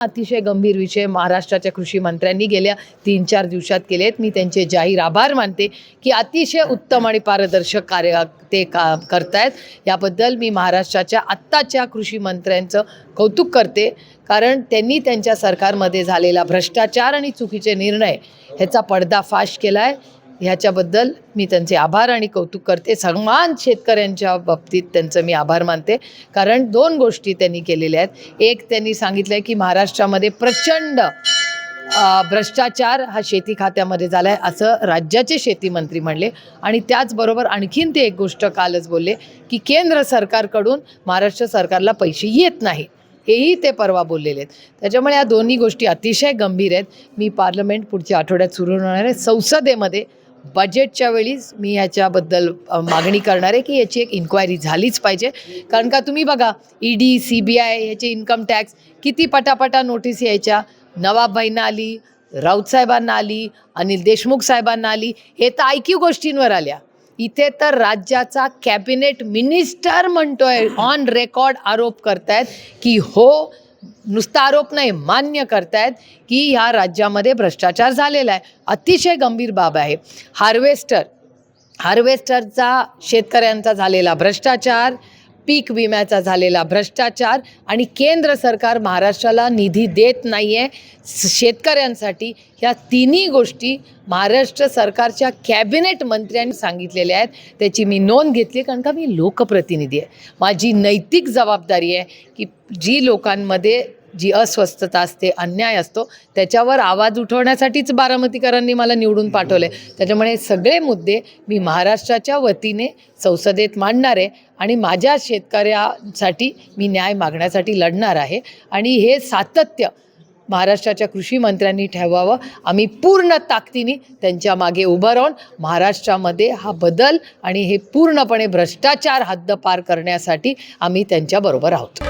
अतिशय गंभीर विषय महाराष्ट्राच्या कृषी मंत्र्यांनी गेल्या तीन चार दिवसात केले आहेत. मी त्यांचे जाहीर आभार मानते की अतिशय उत्तम आणि पारदर्शक कार्य ते का करतायत. याबद्दल मी महाराष्ट्राच्या आत्ताच्या कृषी मंत्र्यांचं कौतुक करते. कारण त्यांनी त्यांच्या सरकारमध्ये झालेला भ्रष्टाचार आणि चुकीचे निर्णय ह्याचा पडदाफाश केला आहे ह्याच्याबद्दल मी त्यांचे आभार आणि कौतुक करते. समान शेतकऱ्यांच्या बाबतीत त्यांचं मी आभार मानते. कारण दोन गोष्टी त्यांनी केलेल्या आहेत. एक त्यांनी सांगितलं आहे की महाराष्ट्रामध्ये प्रचंड भ्रष्टाचार हा शेती खात्यामध्ये झाला आहे असं राज्याचे शेतीमंत्री म्हणले. आणि त्याचबरोबर आणखीन ते एक गोष्ट कालच बोलले की केंद्र सरकारकडून महाराष्ट्र सरकारला पैसे येत नाही. हेही ते परवा बोललेले आहेत. त्याच्यामुळे या दोन्ही गोष्टी अतिशय गंभीर आहेत. मी पार्लमेंट पुढच्या आठवड्यात सुरू होणार आहे. संसदेमध्ये बजेटच्या वेळीच मी ह्याच्याबद्दल मागणी करणार आहे की याची एक इन्क्वायरी झालीच पाहिजे. कारण का तुम्ही बघा E D C B I ह्याचे इन्कम टॅक्स किती पटापटा नोटीस यायच्या. नवाबभाईंना आली राऊत साहेबांना आली अनिल देशमुख साहेबांना आली हे तर आयक्यू गोष्टींवर आल्या. इथे तर राज्याचा कॅबिनेट मिनिस्टर म्हणतोय ऑन रेकॉर्ड आरोप करतायत की हो नुसता आरोप नाही मान्य करतायत की ह्या राज्यामध्ये भ्रष्टाचार झालेला आहे. अतिशय गंभीर बाब आहे. हार्वेस्टर हार्वेस्टरचा शेतकऱ्यांचा झालेला भ्रष्टाचार पीक विम्याचा झालेला भ्रष्टाचार आणि केंद्र सरकार महाराष्ट्राला निधी देत नाही आहे शेतकऱ्यांसाठी ह्या तिन्ही गोष्टी महाराष्ट्र सरकारच्या कॅबिनेट मंत्र्यांनी सांगितलेल्या आहेत. त्याची मी नोंद घेतली कारण का मी लोकप्रतिनिधी आहे. माझी नैतिक जबाबदारी आहे की जी लोकांमध्ये जी अस्वस्थता असते अन्याय असतो त्याच्यावर आवाज उठवण्यासाठीच बारामतीकरांनी मला निवडून पाठवले त्याच्यामुळे हे सगळे मुद्दे मी महाराष्ट्राच्या वतीने संसदेत मांडणार आहे आणि माझ्या शेतकऱ्यासाठी मी न्याय मागण्यासाठी लढणार आहे. आणि हे सातत्य महाराष्ट्राच्या कृषी मंत्र्यांनी ठेवावं. आम्ही पूर्ण ताकदीने त्यांच्या मागे उभं राहून महाराष्ट्रामध्ये हा बदल आणि हे पूर्णपणे भ्रष्टाचार हद्दपार करण्यासाठी आम्ही त्यांच्याबरोबर आहोत.